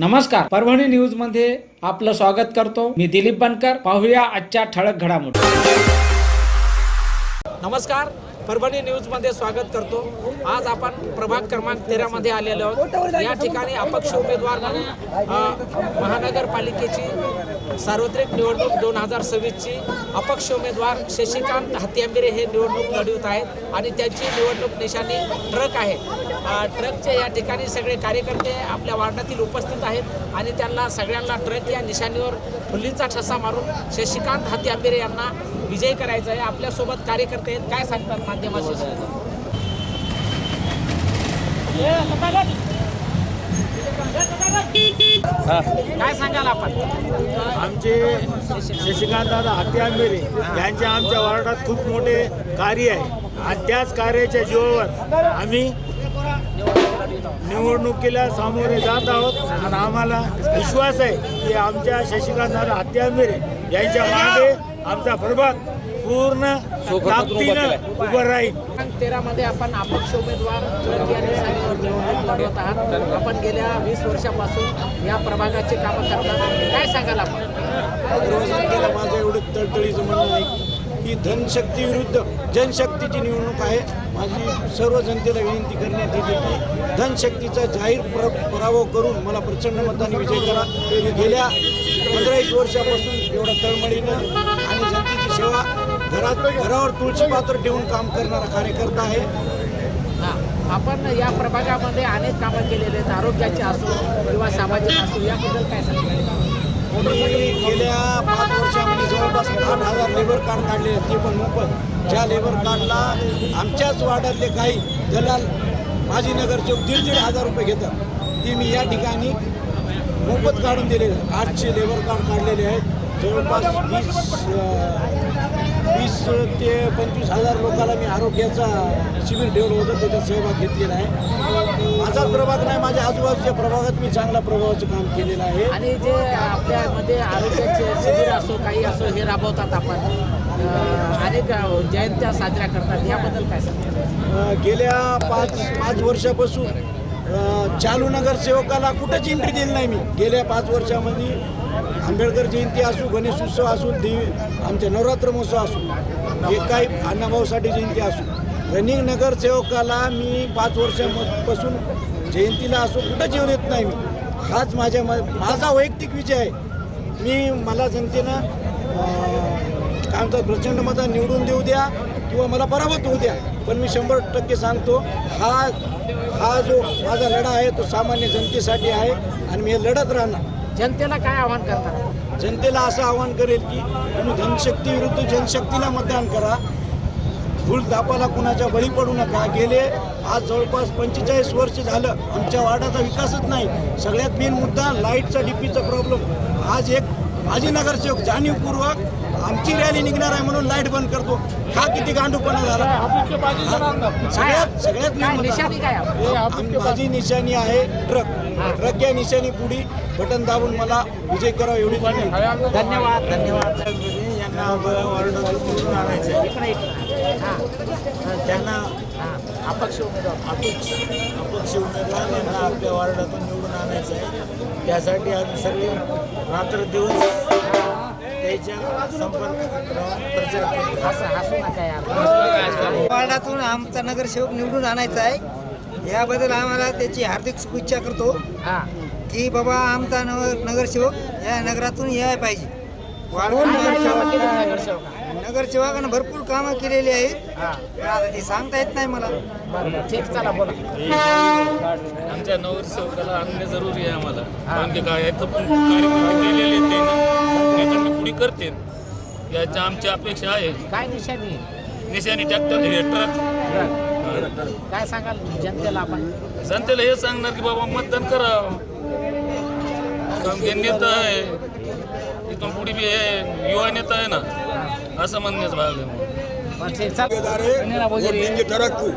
नमस्कार. परभणी न्यूजमध्ये आपलं स्वागत करतो. मी दिलीप बनकर. पाहूया आजच्या ठळक घडामोडी. नमस्कार. परभणी न्यूजमध्ये स्वागत करतो. आज आपण प्रभाग क्रमांक तेरा मध्ये आलेलो आहोत. या ठिकाणी अपक्ष उमेदवार म्हणून महानगरपालिकेची सार्वत्रिक निवडणूक दोन हजार सव्वीसची अपक्ष उमेदवार शशिकांत हत्यांबिरे हे निवडणूक लढवत आहेत आणि त्यांची निवडणूक निशाणी ट्रक आहे. ट्रकचे या ठिकाणी सगळे कार्यकर्ते आपल्या वार्डातील उपस्थित आहेत आणि त्यांना सगळ्यांना ट्रक या निशाणीवर फुल्लीचा ठसा मारून शशिकांत हत्यांबिरे यांना विजयी करायचा आहे. आपल्यासोबत कार्यकर्ते आहेत. काय सांगतात माध्यमाशी? काय सांगाल आपण? आमचे शशिकांत दादा हत्या आंबेरे यांचे आमच्या वार्डात खूप मोठे कार्य आहे. आणि त्याच कार्याच्या जीवावर आम्ही निवडणुकीला सामोरे जात आहोत. आणि आम्हाला विश्वास आहे की आमच्या शशिकांत दादा हत्या आंबेरे यांच्या मागे आमचा प्रभाग पूर्ण ताकदीनं उभं राहील. तेरा मध्ये आपण अपक्ष उमेदवार निवडणूक लढवत आहात. आपण गेल्या वीस वर्षापासून या प्रभागाचे कामं करतात काय सांगाल आपण? सर्व जनतेला माझं एवढं तळतळीचं म्हणणं आहे की धनशक्ती विरुद्ध जनशक्तीची निवडणूक आहे. माझी सर्व जनतेला विनंती करण्यात येते की धनशक्तीचा जाहीर प्र पराभव करून मला प्रचंड मताने विजय करा. गेल्या पंधरा एक वर्षापासून एवढ्या तळमळीनं आणि घरात घरावर तुळशी पात्र ठेवून काम करणारा कार्यकर्ता आहे. हा. आपण या प्रभागामध्ये अनेक कामं केलेले आहेत आरोग्याचे असो किंवा सामाजिक असो याबद्दल काय सांगाल? मी गेल्या पाच वर्षामध्ये जवळपास आठ हजार लेबर कार्ड काढले ते पण मोफत. ज्या लेबर कार्डला आमच्याच वार्डातले काही दलाल माजी नगरचे दीड दीड हजार रुपये घेतात ते मी या ठिकाणी मोफत काढून दिले आठशे लेबर कार्ड काढलेले आहेत जवळपास वीस वीस ते पंचवीस हजार लोकांना मी आरोग्याचा शिबिर ठेवलं होतं त्याच्यात सहभाग घेतलेला आहे. माझाच प्रभाग नाही माझ्या आजूबाजूच्या प्रभागात मी चांगल्या प्रभावाचं काम केलेलं आहे. आणि जे आपल्यामध्ये आरोग्याचे शिबिर असो काही असो हे राबवतात आपण. अनेक जयंत्या साजऱ्या करतात याबद्दल काय सांगतात गेल्या पाच पाच वर्षापासून चालू नगरसेवकाला कुठंच एंट्री दिली नाही मी. गेल्या पाच वर्षामध्ये आंबेडकर जयंती असू गणेश उत्सव असू देवी आमच्या नवरात्र महोत्सव असू जे काही अण्णाभाऊसाठी जयंती असू. रनिंग नगरसेवकाला मी पाच वर्षापासून जयंतीला असो कुठं येऊन येत नाही मी. हाच माझ्या म- माझा वैयक्तिक विजय आहे. मी मला जनतेनं काय म्हणतात प्रचंड मता निवडून देऊ द्या किंवा मला पराभूत होऊ द्या. पण मी शंभर टक्के सांगतो हा हा जो माझा लढा आहे तो सामान्य जनतेसाठी आहे आणि मी हे लढत राहणार. जनतेला काय आव्हान करतात जनतेला असं आव्हान करेल की तुम्ही धनशक्ती विरुद्ध जनशक्तीला मतदान करा. धूळ तापाला कुणाच्या बळी पडू नका. गेले आज जवळपास पंचेचाळीस वर्ष झालं. आमच्या वार्डाचा विकासच नाही. सगळ्यात मेन मुद्दा लाईटचा डीपीचा प्रॉब्लेम. आज एक माजी नगरसेवक जाणीवपूर्वक आमची रॅली निघणार आहे म्हणून लाइट बंद करतो. हा किती गांडूपणा झाला. सगळ्यात सगळ्यात काय main मुद्दा. निशाणी माझी आहे ट्रक. ट्रक या निशाणी पुढी बटन दाबून मला विजय करावा एवढी. धन्यवाद धन्यवाद. यांना आणायचं हा. त्यांना हा. अपक्ष उमेदवार. अपक्ष. अपक्ष उमेदवार यांना आपल्या वार्डातून निवडून आणायचं आहे. त्यासाठी आम्ही सगळे रात्र दिवस त्याच्या संपर्क राहून प्रचार करतो. वार्डातून आमचा नगरसेवक निवडून आणायचा आहे. याबद्दल आम्हाला त्याची हार्दिक शुभेच्छा करतो. हा. की बाबा आमचा नगर नगरसेवक या नगरातून यायला पाहिजे. वाढवून केली नगरसेवकाने? भरपूर कामं केलेली आहेत. हा. आता ते सांगता येत नाही मला. बरं ठीक चला बोला. आमच्या नगरसेवकाला आणणे जरुरी आहे आम्हाला. कारण की काय इथं पण कार्यक्रम केलेले आहेत त्यांनी. नेत्यांनी पुढे करतील याच्या आमची अपेक्षा आहे. काय निशाणी? निशाने ट्रॅक्टर हे ट्रक. काय सांगाल जनतेला आपण? जनतेला हे सांगणार की बाबा मतदान करा कारण की नेता आहे. इथून पुढे बी हे युवा नेता आहे ना. असं म्हणण्याचा भाग आहे. बरं, ठीक चल वोटिंग टरक्कू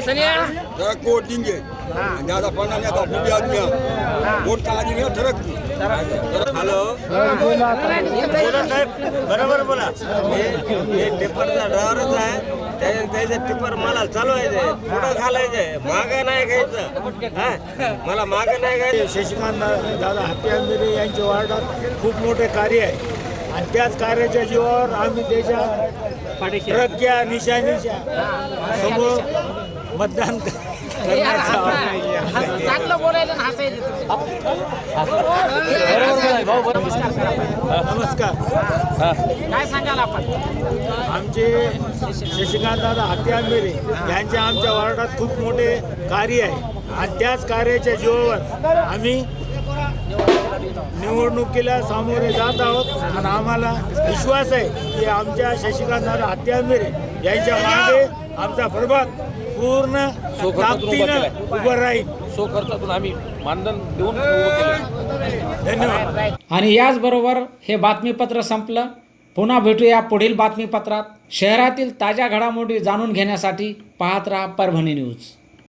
सनिया. टरक्कू वोटिंग आणि दादा पडणार नाही आता मोठी आदमी आहे. वोट का आधी नाही ठरक हॅलो. बोला साहेब. बरोबर बोला. हे टिप्परचा ड्रायव्हरच आहे. त्या- त्याचं टिप्पर मला चालवायचं. पुढं घालायचंय मागं नाही घ्यायचं. हा? मला मागं नाही घ्यायचं. शशिकांत दादा आंबेरे यांच्या वार्डात खूप मोठे कार्य आहे. आणि त्याच कार्याच्या जीवावर आम्ही त्याच्या ट्रकच्या निशाणीच्या समोर मतदान चांगलं बोलायला नमस्कार काय सांगाल आपण? आमचे शशिकांत दादा हत्ती आंबेरे यांचे आमच्या वार्डात खूप मोठे कार्य आहे. आणि त्याच कार्याच्या जीवावर आम्ही निवडणुकीला सामोरे जात आहोत. आणि आम्हाला विश्वास आहे की आमच्या शशिकांत हत्ती आंबेरे यांच्या मागे आमचा प्रभाग पूर्ण ताकदीनं उभं राहील. सो खर्चातून आम्ही मानधन देऊन धन्यवाद. आणि याचबरोबर हे बातमीपत्र संपलं. पुन्हा भेटूया पुढील बातमीपत्रात. शहरातील ताज्या घडामोडी जाणून घेण्यासाठी पाहत राहा परभणी न्यूज.